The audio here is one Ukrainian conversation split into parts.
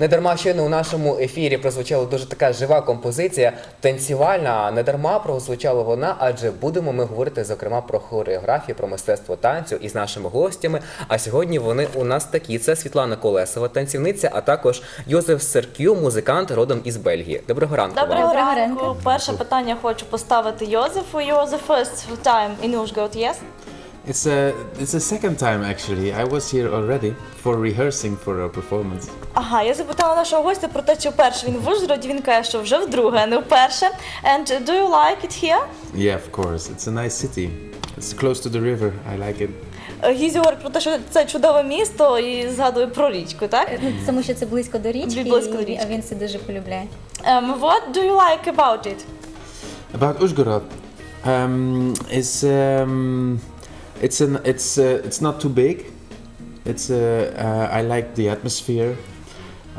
Не дарма щойно у нашому ефірі прозвучала дуже така жива композиція, танцювальна. Не дарма прозвучала вона, адже будемо ми говорити зокрема про хореографію, про мистецтво танцю із нашими гостями. А сьогодні вони у нас такі: це Світлана Колесова, танцівниця, а також Йозеф Серкю, музикант родом із Бельгії. Доброго ранку. Доброго Доброго ранку. Перше питання хочу поставити Йозефу. First time in Uzhgorod, yes? It's a it's a second time actually. I was here already for rehearsing for a performance. Ага, я запитала нашого гостя про те, чи вперше він в Ужгороді. Він каже, що вже вдруге, а не вперше. And do you like it here? Yeah, of course. It's a nice city. It's close to the river. I like it. Е, Гізі говорить про те, що це чудове місто і згадує про річку, так? Ну, тому що це близько до річки, Близько до річки. а він це дуже полюбляє. Um, what do you like about it? About Uzhgorod, um, it's um, it's an it's uh, it's not too big. It's uh, uh, I like the atmosphere.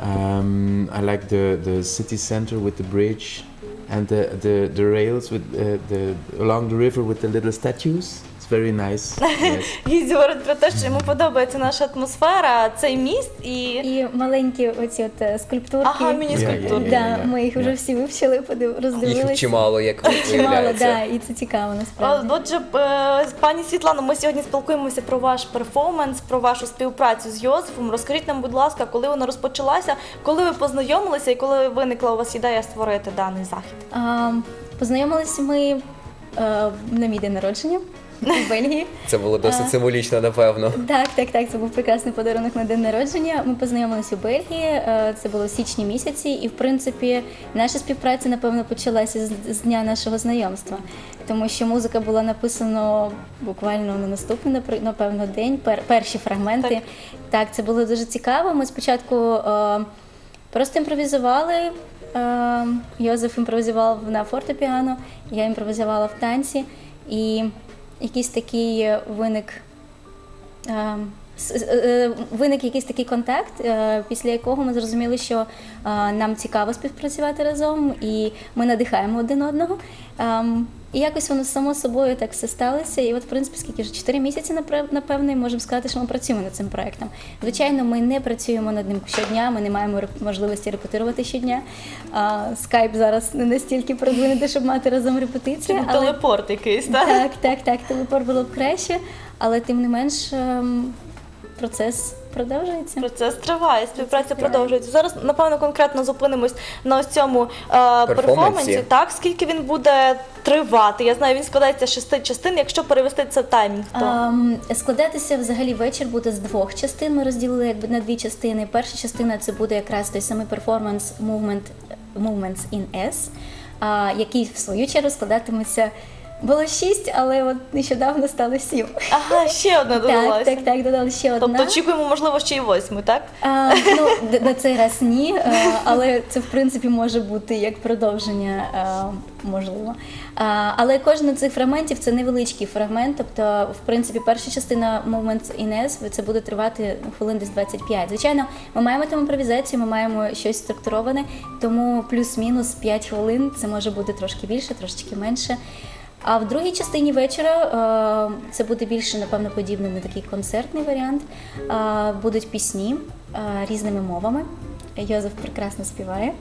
Um, I like the the city center with the bridge and the the, the rails with uh, the along the river with the little statues. Very nice. yes. Гізі говорить про те, що йому подобається наша атмосфера, цей міст і. І маленькі оці от е, скульптурки. Ага, міні-скульптурки. Да, Yeah, yeah, ми їх вже yeah. всі вивчили, подив- Їх чимало, як Чимало, виявляється. да, і це цікаво Е, насправді. Отже, е, пані Світлано, ми сьогодні спілкуємося про ваш перформанс, про вашу співпрацю з Йозефом. Розкажіть нам, будь ласка, коли вона розпочалася, коли ви познайомилися і коли виникла у вас ідея створити даний захід? А, познайомилися ми е, на мій день народження в Бельгії. Це було досить символічно, напевно. Так, так, так. Це був прекрасний подарунок на день народження. Ми познайомилися у Бельгії. е, Це було в січні місяці, і в принципі наша співпраця напевно почалася з, дня нашого знайомства, тому що музика була написана буквально на наступний напевно день. перші фрагменти. Так. Так. це було дуже цікаво. Ми спочатку е, просто імпровізували. Е, Йозеф імпровізував на фортепіано, я імпровізувала в танці, і якийсь такий е, виник Е, е, Виник якийсь такий контакт, після якого ми зрозуміли, що нам цікаво співпрацювати разом, і ми надихаємо один одного. І якось воно само собою так все сталося. І от, в принципі, скільки вже 4 місяці, напев- напевно, можемо сказати, що ми працюємо над цим проектом. Звичайно, ми не працюємо над ним щодня, ми не маємо можливості репетирувати щодня. Скайп зараз не настільки продвинутий, щоб мати разом репетиції. Чи але- телепорт якийсь, так? так, так, так. Телепорт було б краще, але тим не менш ем, процес продовжується. Процес триває, співпраця триває. продовжується. Зараз, напевно, конкретно зупинимось на ось цьому е, Перформансі. Так, скільки він буде тривати? Я знаю, він складається з шести частин. Якщо перевести це в таймінг, то Ем, складатися взагалі вечір буде з двох частин. Ми розділили якби на дві частини. Перша частина це буде якраз той самий перформанс Movement, Movements in S, а, який в свою чергу складатиметься. Було шість, але от нещодавно стало сім. ага, ще одна додалася. Так, так, так, додали ще одна. Тобто очікуємо, можливо, ще й восьму, так? А, ну, на цей раз ні, е, але це в принципі може бути як продовження, е, можливо. А, Але кожен з цих фрагментів це невеличкий фрагмент. Тобто, в принципі, перша частина Moments in S, це буде тривати ну, хвилин десь 25. Звичайно, ми маємо там імпровізацію, ми маємо щось структуроване, тому плюс-мінус 5 хвилин це може бути трошки більше, трошечки менше. А в другій частині вечора е, це буде більше, напевно, подібний на такий концертний варіант. Е, Будуть пісні е, різними мовами. Йозеф прекрасно співає.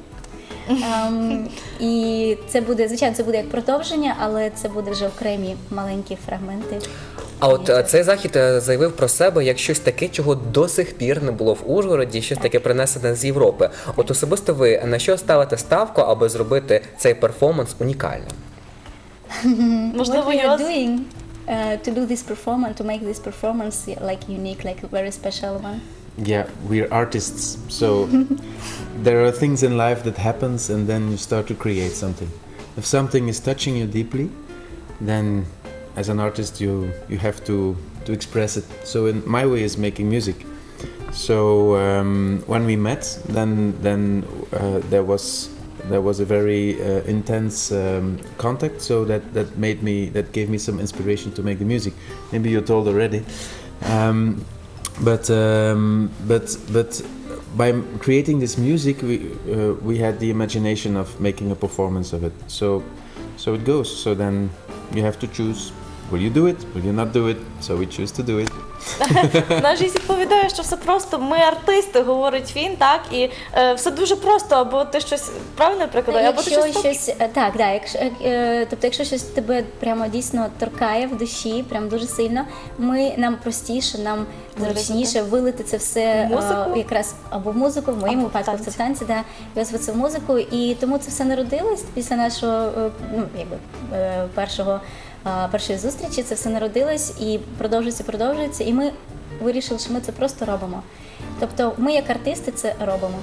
Ем, і це буде, звичайно, це буде як продовження, але це буде вже окремі маленькі фрагменти. А от цей захід заявив про себе як щось таке, чого до сих пір не було в Ужгороді, щось таке принесене з Європи. От особисто ви на що ставите ставку, аби зробити цей перформанс унікальним? what we are doing uh, to do this performance, to make this performance like unique, like a very special one? Yeah, we're artists, so there are things in life that happens, and then you start to create something. If something is touching you deeply, then as an artist you you have to to express it. So in my way is making music. So um, when we met, then then uh, there was there was a very uh, intense um, contact. So that that made me that gave me some inspiration to make the music. Maybe you told already. Um, but um, but but by creating this music we uh, we had the imagination of making a performance of it so so it goes so then you have to choose will you do it will you not do it so we choose to do it Наш гість відповідає, що все просто. Ми артисти, говорить він, так і е, все дуже просто, або ти щось правильно прикладає, або ти Якщо щось щось е, так, да, якщо е, тобто, якщо щось тебе прямо дійсно торкає в душі, прям дуже сильно, ми нам простіше, нам зручніше вилити це все е, Музику? якраз або в музику, в моєму Або в випадку це в танці, да, якраз це в музику. І тому це все народилось після нашого е, ну, якби, е, першого. Першої зустрічі це все народилось і продовжується, продовжується. І ми вирішили, що ми це просто робимо. Тобто, ми як артисти це робимо.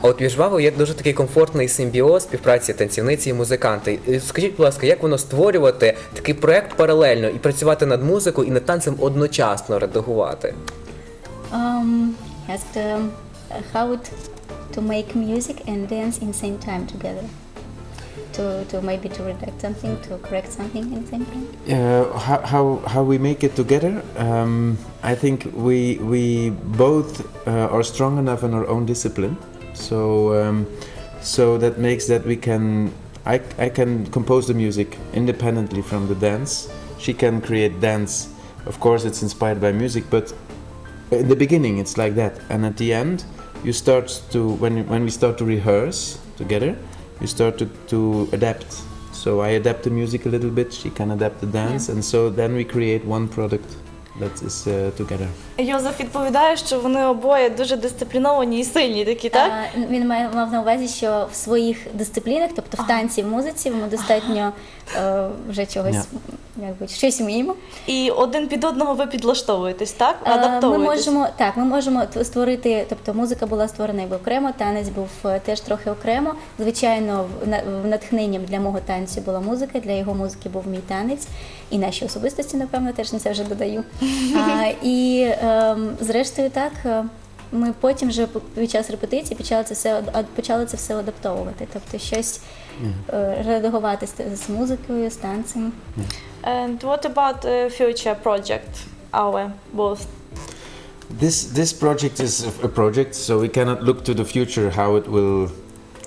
А от між вами є дуже такий комфортний симбіоз співпраці танцівниці і музиканти. Е, Скажіть, будь ласка, як воно створювати такий проект паралельно і працювати над музикою і над танцем одночасно редагувати? Um, asked um, how to make music and dance in same time together. To, to maybe to redact something, to correct something in time. Uh, how, how how we make it together? Um, I think we we both uh, are strong enough in our own discipline, so um, so that makes that we can. I, I can compose the music independently from the dance. She can create dance. Of course, it's inspired by music, but in the beginning it's like that, and at the end, you start to when when we start to rehearse together, you started to, adapt. So I adapt the music a little bit, she can adapt the dance, and so then we create one product that is uh, together. Йозеф відповідає, що вони обоє дуже дисципліновані і сильні такі, так? А, він має мав на увазі, що в своїх дисциплінах, тобто в танці, в музиці, ми достатньо е, вже чогось, якби щось вміємо. І один під одного ви підлаштовуєтесь, так? Е, Ми можемо так, ми можемо створити, тобто музика була створена якби окремо, танець був е, теж трохи окремо. Звичайно, в натхненням для мого танцю була музика, для його музики був мій танець, і наші особистості, напевно, теж на це вже додаю. А, і ем, зрештою, так. е, Ми потім вже п- під час репетиції почали це все ад- почали це все адаптовувати, тобто щось е, редагувати з, з музикою, з танцем. And what about uh, future project? Our both. This this project is a- a project, so we cannot look to the future how it will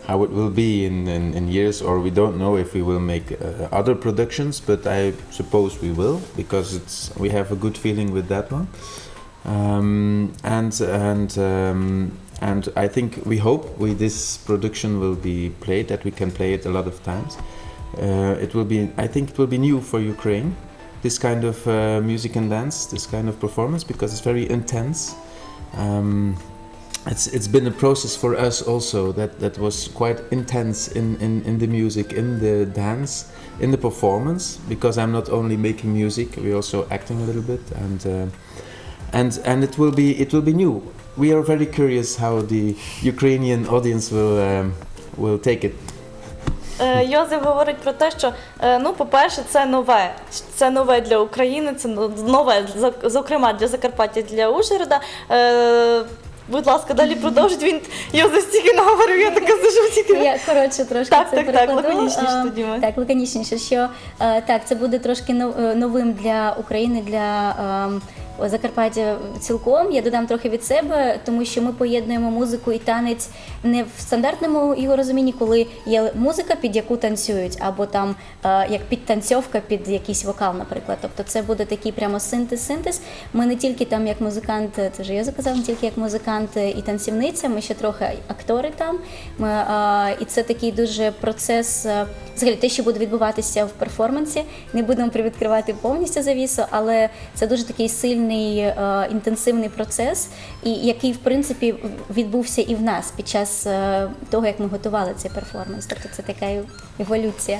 how it will be in, in, in years, or we don't know if we will make uh, other productions. But I suppose we will because it's we have a good feeling with that one, um, and and. Um, and I think we hope we this production will be played that we can play it a lot of times. Uh, it will be I think it will be new for Ukraine this kind of uh, music and dance, this kind of performance, because it's very intense. Um, it's it's been a process for us also that that was quite intense in, in, in the music, in the dance, in the performance. Because I'm not only making music, we're also acting a little bit, and uh, and and it will be it will be new. We are very curious how the Ukrainian audience will um, will take it. Е, Йозеф говорить про те, що е, ну, по-перше, це нове. Це нове для України, це но- нове, за- зокрема для Закарпаття, для Ужгорода. Е, Будь ласка, далі продовжить. Він Йозеф стільки наговорив, я така сижу тільки. Я коротше трошки Так, це так, так, перекладу. лаконічніше тоді ми. Так, лаконічніше, що е, так, це буде трошки е, новим для України, для ем, Закарпаття цілком. Я додам трохи від себе, тому що ми поєднуємо музику і танець не в стандартному його розумінні, коли є музика, під яку танцюють, або там е, як підтанцьовка під якийсь вокал, наприклад. Тобто це буде такий прямо синтез-синтез. Ми не тільки там як музикант, це вже я заказав, не тільки як музикант і танцівниця, ми ще трохи актори там. Ми, е, і це такий дуже процес, е, взагалі те, що буде відбуватися в перформансі. Не будемо привідкривати повністю завісу, але це дуже такий сильний е, інтенсивний процес, і який в принципі відбувся і в нас під час е, того, як ми готували цей перформанс. Тобто це така еволюція.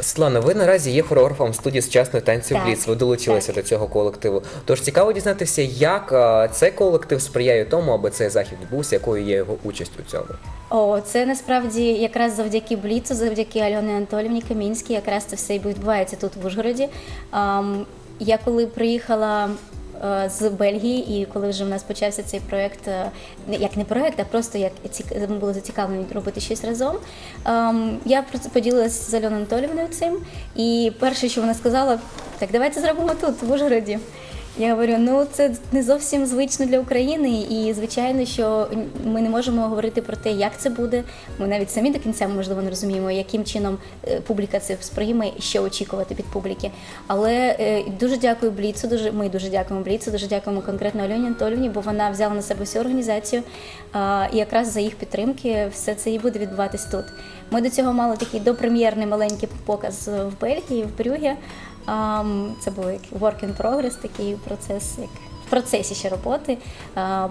Світлана, ви наразі є хореографом студії сучасної танцю Так, Бліц. Ви долучилися до цього колективу. Тож цікаво дізнатися, як е, цей колектив сприяє тому, аби цей захід відбувся, якою є його участь у цьому. О, це насправді якраз завдяки Бліцу, завдяки Альоні Анатолівні Камінській, якраз це все і відбувається тут в Ужгороді. Ам, я коли приїхала з Бельгії, і коли вже в нас почався цей проект, е, як не проект, а просто як ми були зацікавлені робити щось разом. я про поділилася з Альоною Анатолівною цим. І перше, що вона сказала, так давайте зробимо тут, в Ужгороді. Я говорю, ну це не зовсім звично для України, і звичайно, що ми не можемо говорити про те, як це буде. Ми навіть самі до кінця можливо не розуміємо, яким чином е, публіка це сприйме і що очікувати від публіки. Але е, дуже дякую Бліцу. Дуже ми дуже дякуємо Бліцу. Дуже дякуємо конкретно Альоні Анатолівні, бо вона взяла на себе всю організацію. І якраз за їх підтримки все це і буде відбуватись тут. Ми до цього мали такий допрем'єрний маленький показ в Бельгії, в Брюгі. Це був як work in progress, такий процес, як в процесі ще роботи,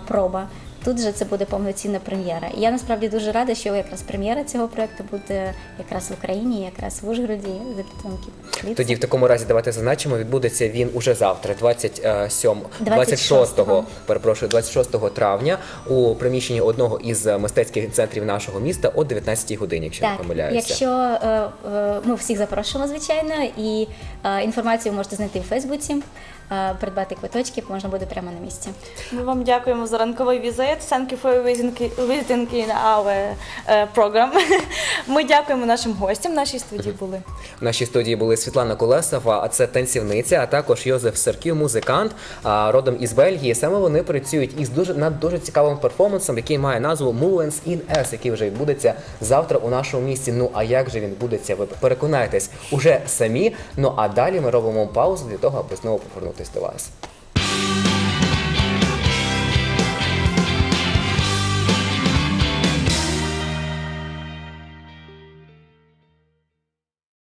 проба. Тут же це буде повноцінна прем'єра. І я насправді дуже рада, що якраз прем'єра цього проекту буде якраз в Україні, якраз в Ужгороді за підтримки. Тоді в такому разі давайте зазначимо, відбудеться він уже завтра, 27, 26, 26-го. перепрошую, 26 травня у приміщенні одного із мистецьких центрів нашого міста о 19 годині, якщо не помиляюся. якщо е, е, ми всіх запрошуємо, звичайно, і е, інформацію можете знайти в Фейсбуці, придбати квиточки можна буде прямо на місці. Ми вам дякуємо за ранковий візит. Thank you for visiting, in our е, program. Ми дякуємо нашим гостям. В нашій студії були. В нашій студії були Світлана Колесова, а це танцівниця, а також Йозеф Серків, музикант, родом із Бельгії. Саме вони працюють із дуже над дуже цікавим перформансом, який має назву Movements in S, який вже відбудеться завтра у нашому місті. Ну а як же він відбудеться? Ви переконаєтесь уже самі. Ну а далі ми робимо паузу для того, аби знову повернутися до вас.